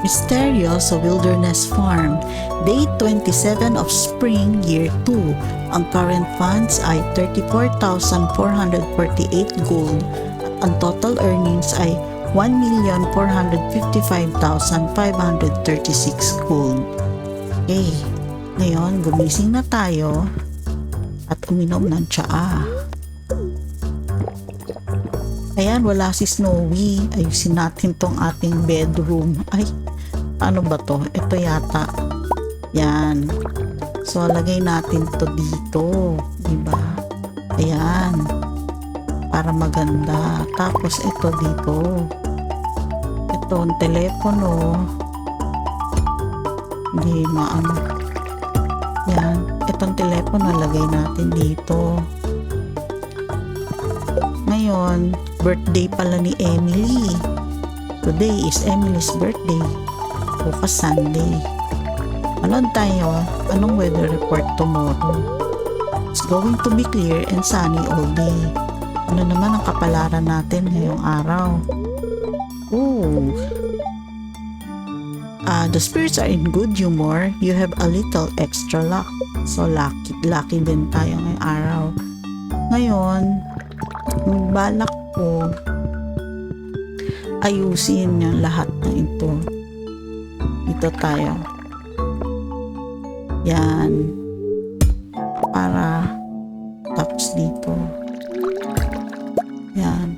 Mysterious Wilderness Farm, Day 27 of Spring, Year 2. Ang current funds ay 34,448 gold ang total earnings ay 1,455,536 gold. Okay, ngayon gumising na tayo at uminom ng tsaa. Ayan, wala si Snowy. Ayusin natin tong ating bedroom. Ay, ano ba to? Ito yata. Yan. So, lagay natin to dito. Diba? Ayan. Para maganda. Tapos, ito dito. Ito, ang telepono. Hindi maano. Yan. Itong telepono, lagay natin dito. Ngayon, birthday pala ni Emily. Today is Emily's birthday. Bukas Sunday. Ano tayo? Anong weather report tomorrow? It's going to be clear and sunny all day. Ano naman ang kapalaran natin ngayong araw? Ooh. Ah, the spirits are in good humor. You have a little extra luck. So lucky, lucky din tayo ngayong araw. Ngayon, balak ko ayusin yung lahat ng ito ito tayo. Yan. Para tapos dito. Yan.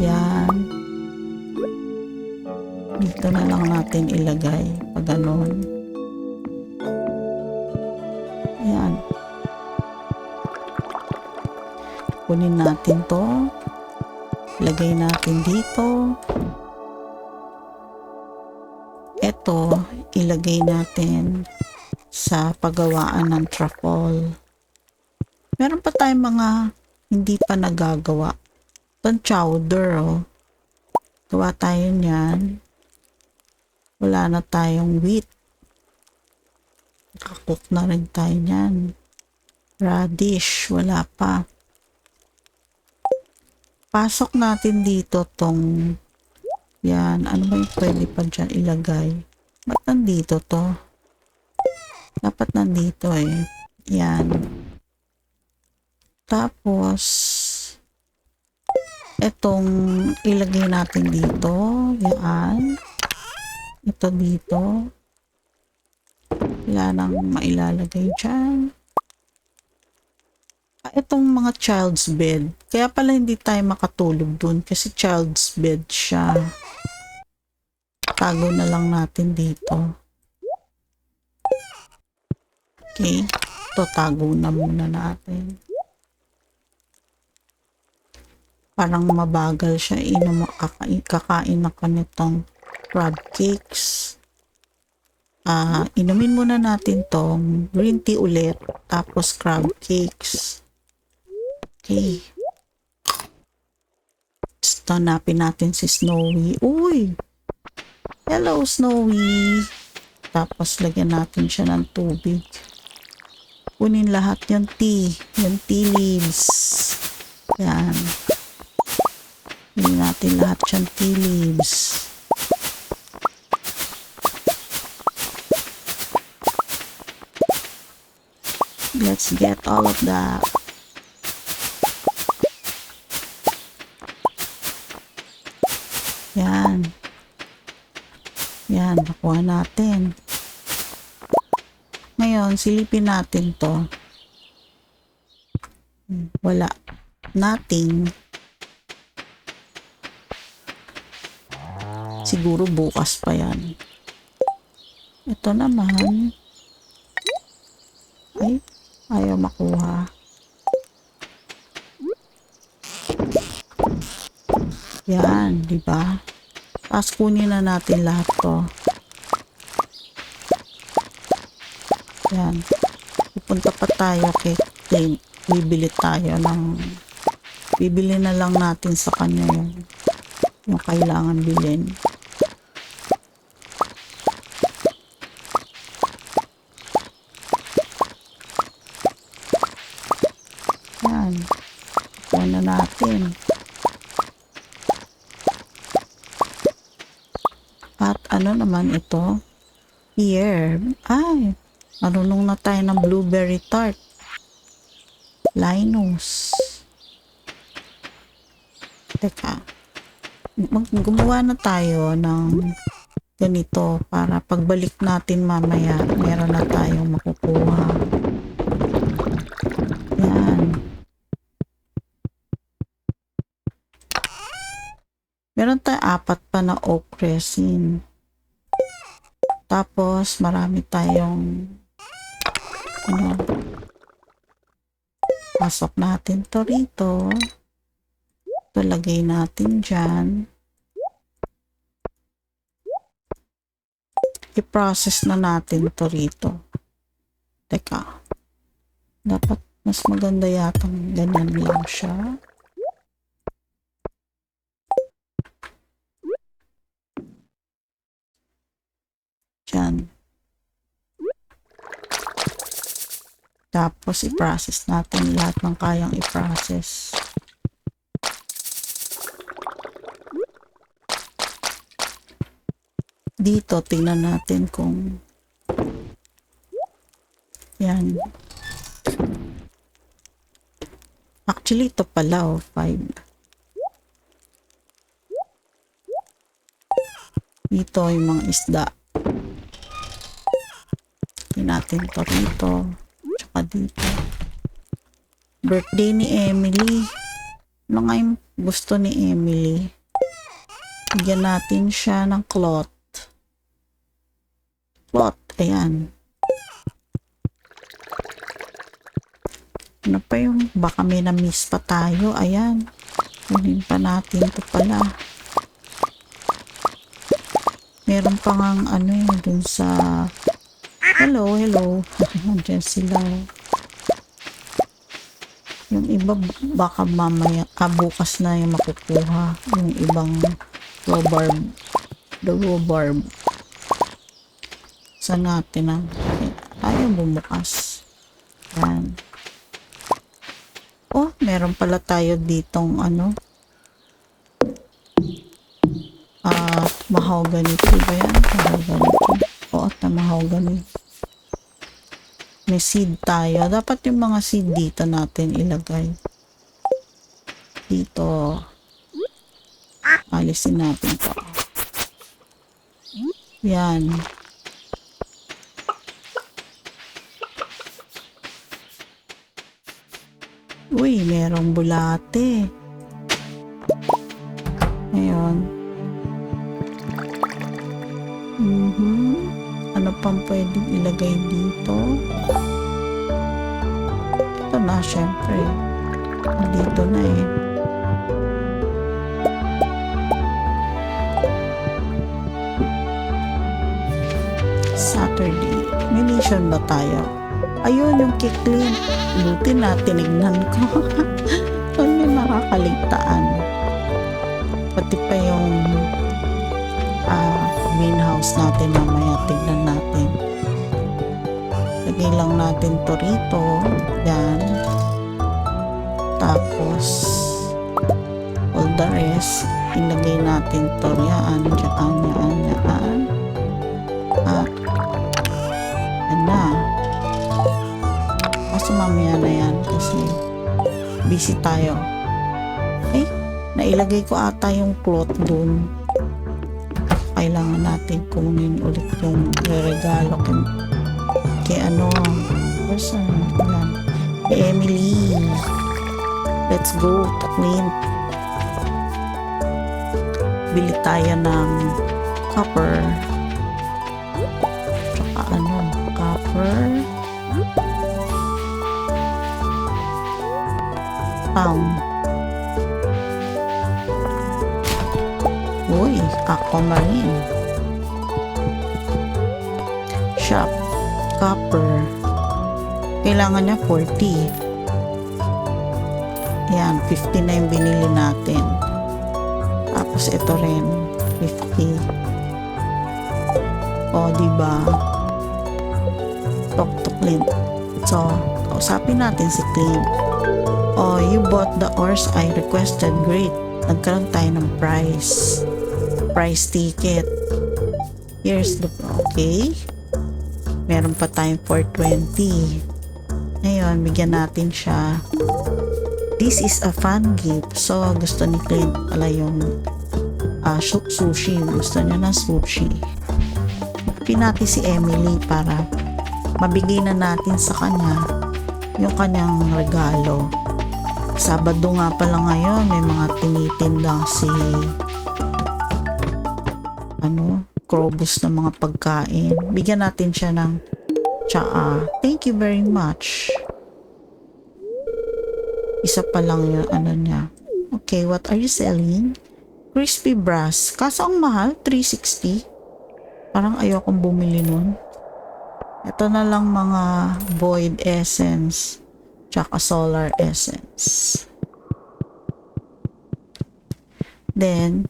Yan. Dito na lang natin ilagay. Pag ganon yan. Kunin natin to. Lagay natin dito eto ilagay natin sa paggawaan ng truffle meron pa tayong mga hindi pa nagagawa. Itong chowder oh. Gawa tayo niyan. Wala na tayong wheat. Nakakook na rin tayo niyan. Radish wala pa. Pasok natin dito tong yan, ano ba yung pwede pa dyan ilagay ba't nandito to? Dapat nandito eh. Yan. Tapos etong ilagay natin dito yan. Ito dito. Wala nang mailalagay dyan. Ah, itong mga child's bed. Kaya pala hindi tayo makatulog dun kasi child's bed siya. Tago na lang natin dito. Okay. Ito tago na muna natin. Parang mabagal siya. Inom, kakain, kakain ako nitong crab cakes. Ah, inumin muna natin tong green tea ulit tapos crab cakes. Okay. Gusto hanapin natin si Snowy. Uy! Hello, Snowy! Tapos lagyan natin siya ng tubig. Kunin lahat yung tea. Yung tea leaves. Yan. Kunin natin lahat yung tea leaves. Let's get all of that. Yan. Yan, nakuha natin. Ngayon, silipin natin to. Hmm, Wala. Nothing. Siguro bukas pa yan. Ito naman. Ay, ayaw makuha. Yan, di ba? Tapos kunin na natin lahat to. Yan. Pupunta pa tayo kay Clint. Bibili tayo ng bibili na lang natin sa kanya yung yung kailangan bilhin. Yan. Na natin. At ano naman ito? Here. Ay, marunong na tayo ng blueberry tart. Linus. Teka. Gumawa na tayo ng ganito para pagbalik natin mamaya, meron na tayong makukuha. Yan. Meron tayong apat pa na oak resin. Tapos, marami tayong ano, pasok natin to rito. Ito, lagay natin dyan. I-process na natin to rito. Teka. Dapat mas maganda yata ganyan lang siya. Dyan. Tapos, i-process natin lahat ng kayang i-process. Dito, tingnan natin kung yan. Actually, ito pala, oh, 5. Dito, yung mga isda. Tingnan natin to rito. Dito. Birthday ni Emily. Ano nga yung gusto ni Emily? Bigyan natin siya ng cloth. Cloth. Ayan. Ano pa yung baka may na-miss pa tayo. Ayan. Kunin pa natin to pala. Meron pa ngang ano yun dun sa Hello, hello. Nandiyan sila. Yung iba baka mamaya, ah, bukas na yung makukuha. Yung ibang rhubarb. The rhubarb. Saan natin ang ayaw bumukas. Yan. Oh, meron pala tayo ditong ano. Ah, mahogany tree ba yan? Mahogany tree. Oo, na mahogany. May seed tayo. Dapat yung mga seed dito natin ilagay. Dito. Alisin natin to. Yan. Uy, merong bulate. Ngayon. Pang pwedeng ilagay dito? Ito na, syempre. Dito na eh. Saturday. May mission ba tayo? Ayun, yung kiklin. Buti na, tinignan ko. Kung may makakaligtaan. Pati pa yung ah, greenhouse natin mamaya. Tignan natin. Lagay lang natin to rito. Yan. Tapos, all the rest, ilagay natin to yan. Diyan, yan, yan. At, yan na. Kaso mamaya na yan kasi busy tayo. Eh, nailagay ko ata yung cloth dun. Kailangan natin kunin ulit yung regalo kay, kay ano, person, yan. Emily. Let's go to Clint. Bili tayo ng copper. Tsaka ano, copper. Pound. Aquamarine. Shop. Copper. Kailangan niya 40. Yan, 50 na yung binili natin. Tapos ito rin, 50. O, diba? Talk to Clint. So, kausapin natin si Clint. Oh, you bought the horse I requested. Great. Nagkaroon tayo ng prize. Prize ticket. Here's the, okay. Meron pa tayong 420. Ngayon, bigyan natin siya. This is a fun gift. So, gusto ni Clint pala yung su- sushi. Gusto niya ng sushi. Bigyan natin si Emily para mabigay na natin sa kanya yung kanyang regalo. Sabado nga pala ngayon, may mga tinitindang si ano, Krobus ng mga pagkain. Bigyan natin siya ng tsaa. Thank you very much. Isa pa lang yung ano niya. Okay, what are you selling? Crispy brass. Kaso ang mahal, 360. Parang ayokong bumili nun. Ito na lang mga void essence tsaka solar essence. Then,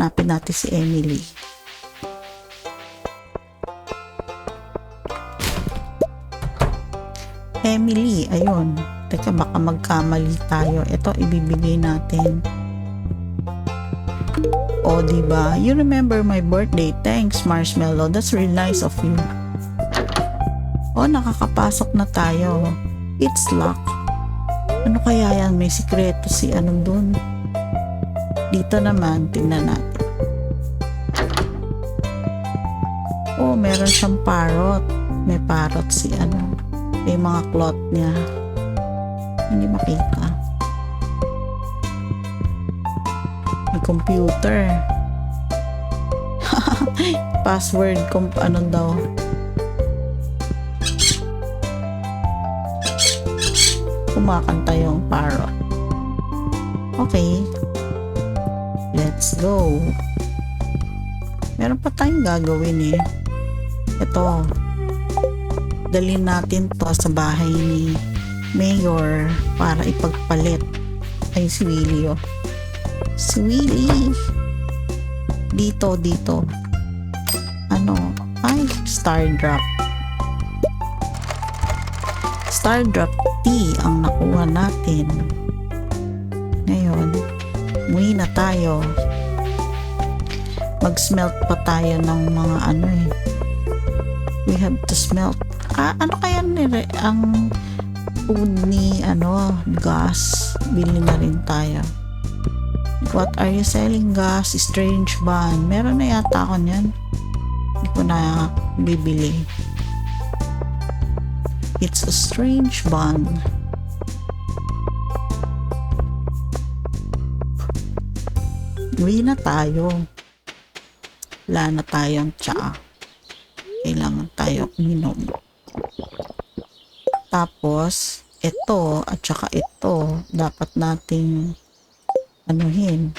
napin natin si Emily. Emily, ayun. Teka, baka magkamali tayo. Ito, ibibigay natin. O, diba? You remember my birthday. Thanks, Marshmallow. That's really nice of you. O, nakakapasok na tayo. It's luck. Ano kaya yan? May sikreto si ano dun. Dito naman, tingnan natin. Oh, meron siyang parrot. May parrot si ano. May mga cloth niya. Hindi makita. May computer. Password, comp ano daw. Kumakanta yung parrot. Okay. Let's go. Meron pa tayong gagawin eh. Ito. Dalhin natin to sa bahay ni Mayor para ipagpalit. Ay, si Willie oh. Si Willie. Dito, dito. Ano? Ay, Star Drop. Star Drop T ang nakuha natin. Ngayon, umuwi na tayo. Mag-smelt pa tayo ng mga ano eh. We have to smelt. Ah, ano kaya nire ang food ni ano, gas? Bili na rin tayo. What are you selling gas? Strange bun. Meron na yata ako niyan. Hindi ko na bibili. It's a strange bun. Uwi na tayo. Wala na tayong tsaa. Kailangan tayo uminom. Tapos, ito at saka ito, dapat nating anuhin.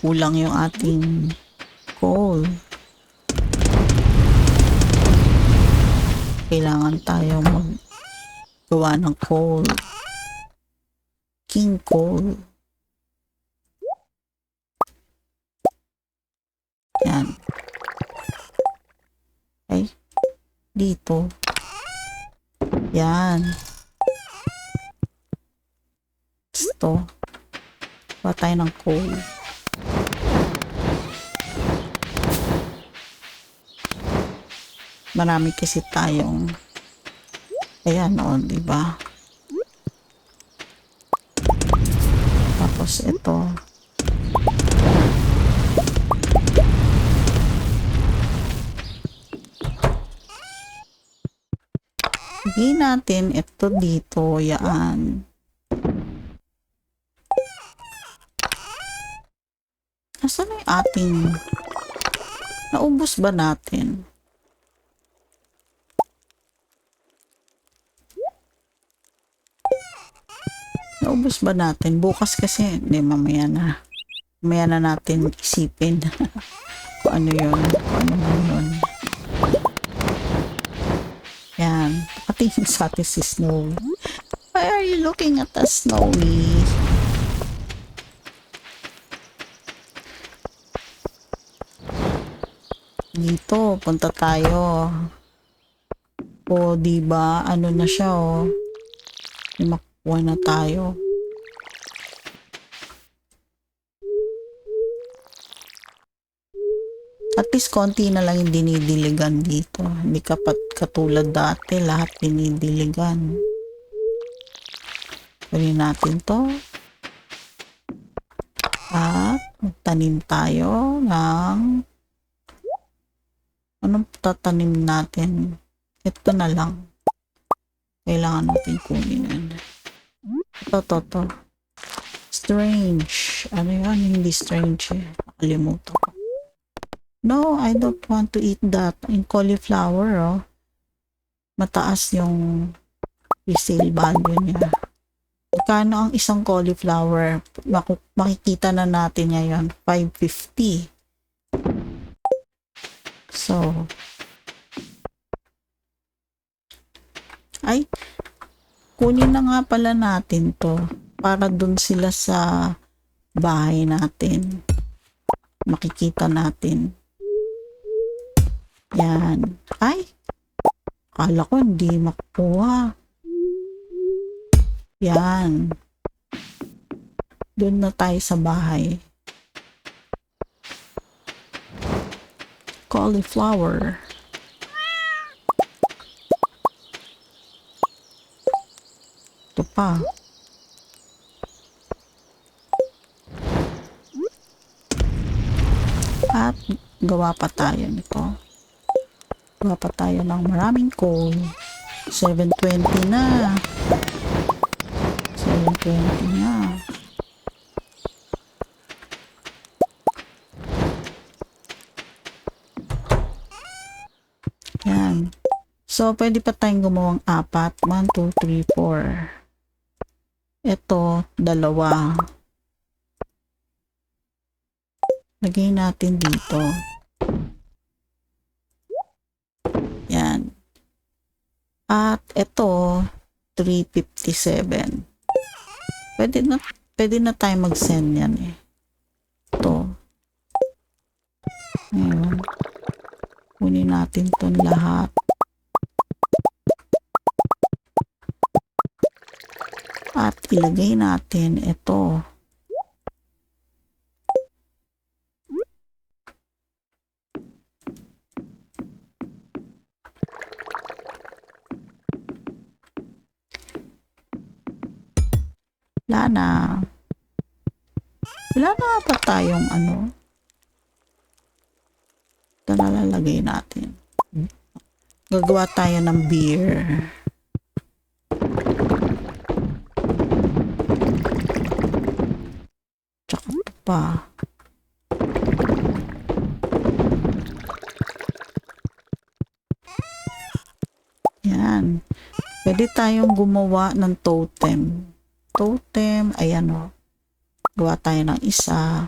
Kulang yung ating coal. Kailangan tayo maggawa ng coal. King coal. Yan. Ay, dito. Yan. Ito. Kuha tayo ng coal. Marami kasi tayong ayan o, di ba? Tapos ito. Lagay natin ito dito, yan. Nasaan na yung ating naubos ba natin? Naubos ba natin? Bukas kasi, hindi, mamaya na. Mamaya na natin isipin kung ano yun, ano yun. Nakatingin sa atin si Snowy. Why are you looking at us, Snowy? Dito, punta tayo. O, di ba Ano na siya, oh. Makuha na tayo. At least konti na lang yung dinidiligan dito. Hindi kapat katulad dati, lahat dinidiligan. Kunin natin to. At magtanim tayo ng anong tatanim natin? Ito na lang. Kailangan natin kunin yan. Ito, to, to. Strange. Ano yan? Hindi strange eh. Nakalimutan ko. No, I don't want to eat that. In cauliflower, oh. Mataas yung resale value niya. Magkano ang isang cauliflower? Makikita na natin ngayon. 550. So, ay, kunin na nga pala natin to para dun sila sa bahay natin. Makikita natin. Yan. Ay, kala ko hindi makukuha. Yan. Doon na tayo sa bahay. Cauliflower. Ito pa. At gawa pa tayo nito. Gawa pa tayo ng maraming coal. 720 na. 720 na. Yan. So, pwede pa tayong gumawang apat. 1, 2, 3, 4. Ito, dalawa. Lagay natin dito. Yan. At ito, 357. Pwede na, pwede na tayo mag-send yan eh. Ito. Ngayon. Kunin natin itong lahat. At ilagay natin ito. Wala pa tayong ano. Ito na lalagay natin. Gagawa tayo ng beer. Tsaka pa. Yan. Pwede tayong gumawa ng totem totem. Ayan o. Gawa tayo ng isa.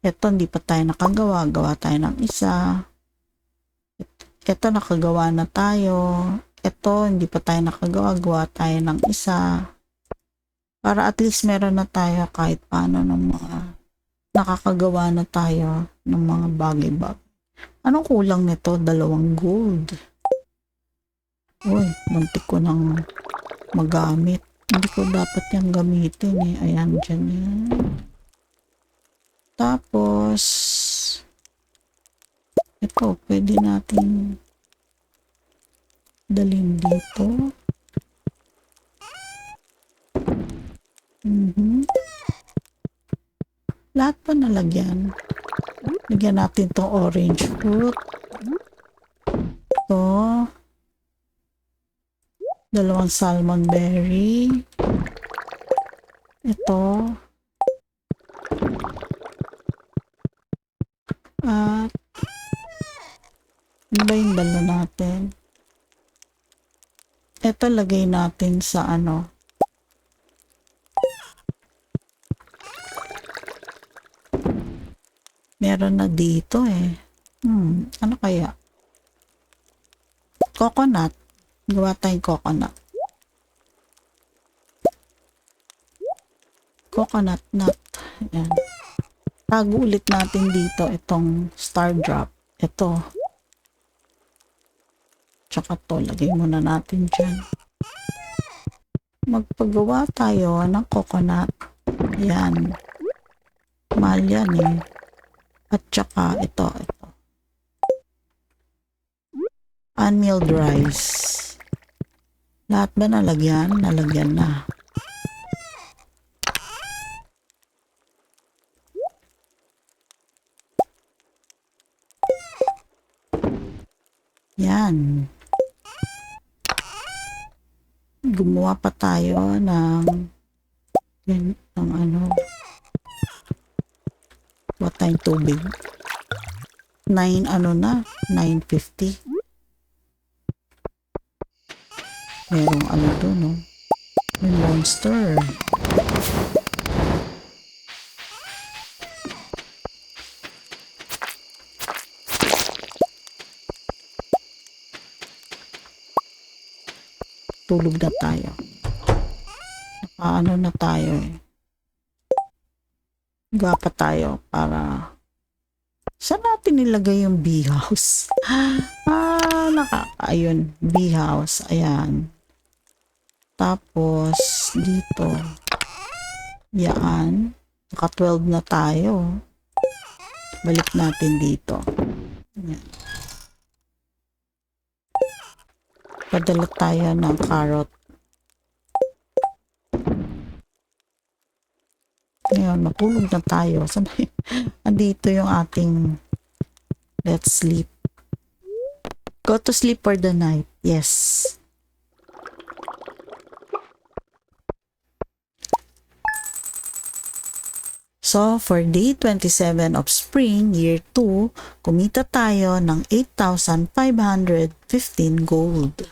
Ito, hindi pa tayo nakagawa. Gawa tayo ng isa. Ito, nakagawa na tayo. Ito, hindi pa tayo nakagawa. Gawa tayo ng isa. Para at least meron na tayo kahit paano ng mga nakakagawa na tayo ng mga bagay-bagay. Anong kulang nito? Dalawang gold. Uy, muntik ko nang magamit. Hindi ko dapat yung gamitin eh. Ayan, dyan yan. Tapos, ito, pwede natin dalhin dito. Mhm. Lahat pa nalagyan. Lagyan natin tong orange fruit. Ito dalawang salmon berry. Ito. At ano ba yung dala natin? Ito lagay natin sa ano. Meron na dito eh. Hmm, ano kaya? Coconut. Gawa tayong coconut. Coconut nut. Ayan. Tago ulit natin dito itong star drop. Ito. Tsaka to, lagay muna natin dyan. Magpagawa tayo ng coconut. Ayan. Mahal yan eh. At tsaka ito, ito. Unmilled rice. Lahat ba nalagyan? Nalagyan na. Yan. Gumawa pa tayo ng ng ano. What time tubig? 9 ano na? 9.50. Merong ano doon, no? May monster. Tulog na tayo. Nakaano na tayo eh. Higa pa tayo para Saan natin nilagay yung bee house? Ah, naka, ayun, bee house, ayan. Tapos, dito, yan, naka 12 na tayo. Balik natin dito. Yan. Padala tayo ng carrot. Ngayon, matulog na tayo. Andito yung ating let's sleep. Go to sleep for the night. Yes. So, for day 27 of spring, year 2, kumita tayo ng 8,515 gold.